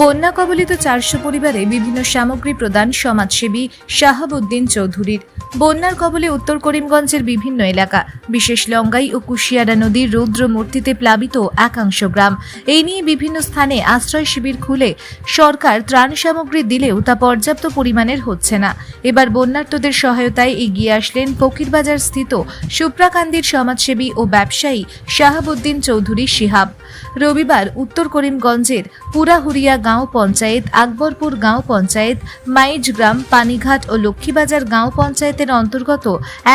বন্যা কবলিত চারশো পরিবারে বিভিন্ন সামগ্রী প্রদান সমাজসেবী শাহাবুদ্দিন চৌধুরীর। বন্যার কবলে উত্তর করিমগঞ্জের বিভিন্ন এলাকা, বিশেষ লঙ্গাই ও কুশিয়ারা নদীর রৌদ্র মূর্তিতে প্লাবিত একাংশ গ্রাম। এই নিয়ে বিভিন্ন স্থানে আশ্রয় শিবির খুলে সরকার ত্রাণ সামগ্রী দিলেও তা পর্যাপ্ত পরিমাণের হচ্ছে না। এবার বন্যার্তদের সহায়তায় এগিয়ে আসলেন ফকিরবাজার স্থিত সুপ্রাকান্দির সমাজসেবী ও ব্যবসায়ী শাহাবুদ্দিন চৌধুরী শিহাব। রবিবার উত্তর করিমগঞ্জের পুরাহুরিয়া গাঁও পঞ্চায়েত, আকবরপুর গাঁও পঞ্চায়েত, মাইজ গ্রাম, পানিঘাট ও লক্ষ্মীবাজার গাঁও পঞ্চায়েতের অন্তর্গত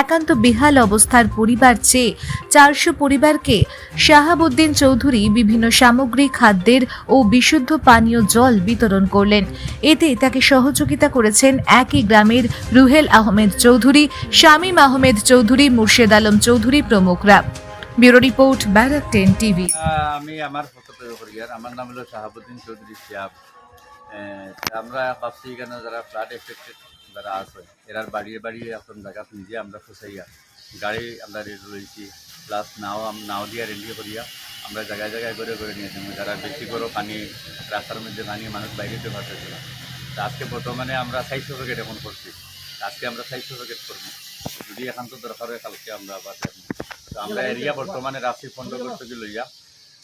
একান্ত বেহাল অবস্থার পরিবার চেয়ে চারশো পরিবারকে শাহাবুদ্দিন চৌধুরী বিভিন্ন সামগ্রী, খাদ্যের ও বিশুদ্ধ পানীয় জল বিতরণ করলেন। এতে তাকে সহযোগিতা করেছেন একই গ্রামের Ruhel Ahmed Chowdhury, Shamim Ahmed Chowdhury, Murshed Alam Chowdhury প্রমুখরা। Bureau report, Barak ten TV. আমি আমার করিয়ার আমার নাম হলো শাহাবুদ্দিন চৌধুরী শিয়াব। আমরা ভাবছি এখানে যারা ফ্লাড এফেক্টেড যারা আছে, এরা বাড়িয়ে বাড়িয়ে এখন জায়গা নিজে আমরা ফুসাইয়া গাড়ি আমরা রেডি রয়েছি প্লাস নাও নাও দিয়া রেডি করিয়া আমরা জায়গায় জায়গায় করে করে নিয়েছি যারা বেশি করে পানি, রাস্তার মধ্যে পানি মানুষ বাইরে যেতে পারতেছে না। তা আজকে বর্তমানে আমরা সাইজশো প্যাকেট এখন করছি? আজকে আমরা সাইজশো প্যাকেট করব। যদি এখন তো দরকার হয়, কালকে আমরা আবার আমরা এরিয়া বর্তমানে রাশি ফন্ড করতে লইয়া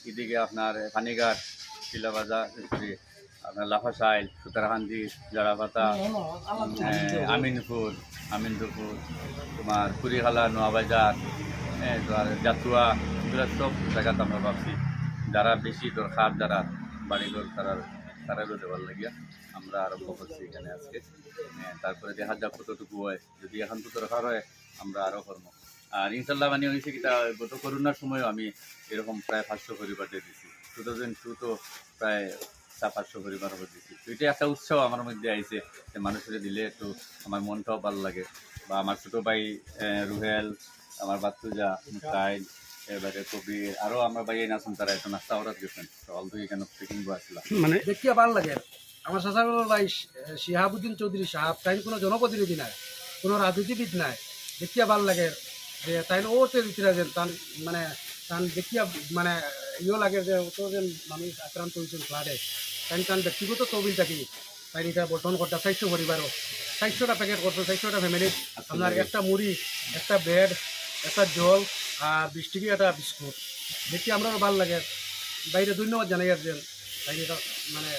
এদিকে আপনার পানিঘাট শিলাবাজার আপনার লাফাসাইল সুতারকান্দি জড়াপাতা আমিনপুর আমিনপুর তোমার কুড়িখালা নোয়াবাজার হ্যাঁ তোমার জাতুয়া এগুলো সব জায়গাতে আমরা ভাবছি। যারা বেশি দরকার যারা বাড়িঘর তারা তারারও দেওয়ার লাগিয়া আমরা আরম্ভ করছি এখানে আজকে। হ্যাঁ, তারপরে দেখা যাক কতটুকু হয়। যদি এখন তো দরকার হয় আমরা আরও করব। আর ইনশাল্লাহ মানে হয়েছে কি তা গত করোনার সময়ও আমি এরকম প্রায় পাঁচশো পরিবার দিয়ে দিছি। টু থাউজেন্ড টু তো প্রায় চা পাঁচশো পরিবার করে দিছি। তো এটা একটা উৎসব আমার মধ্যে আইছে যে মানুষের দিলে একটু আমার মনটাও ভালো লাগে। বা আমার ছোটো ভাই রুহেল আমার বাচ্চুজা মুসাইল এবারে কবির আরও আমার ভাই নাচুন তারা একটু নাস্তা করার গেছেন তো অলদু এখানে পিকিং আসলাম মানে দেখিয়া ভালো লাগে। আমার শাসাগুলোর ভাই শিহাবুদ্দিন চৌধুরী সাহাব তাই কোনো জনপ্রতিনিধি নাই কোনো রাজনীতিবিদ নাই। দেখিয়া ভালো লাগে। যে তাই ওতে দিচ্ছিল যে তান মানে তান দেখিয়া মানে ইয়ে লাগে যে অত যেন মানুষ আক্রান্ত হয়েছেন ফ্লাডে তাই তান ব্যক্তিগত তহবিল থাকি তাই এটা বর্তমান করতে চারশো পরিবারও। চারশোটা প্যাকেট করতো চারশোটা ফ্যামিলি আপনার একটা মুড়ি একটা ব্রেড একটা জল আর বিশ টিকি একটা বিস্কুট। দেখি আমরা ভালো লাগে। বাইরে ধন্যবাদ জানাই আর যেন বাইরে এটা মানে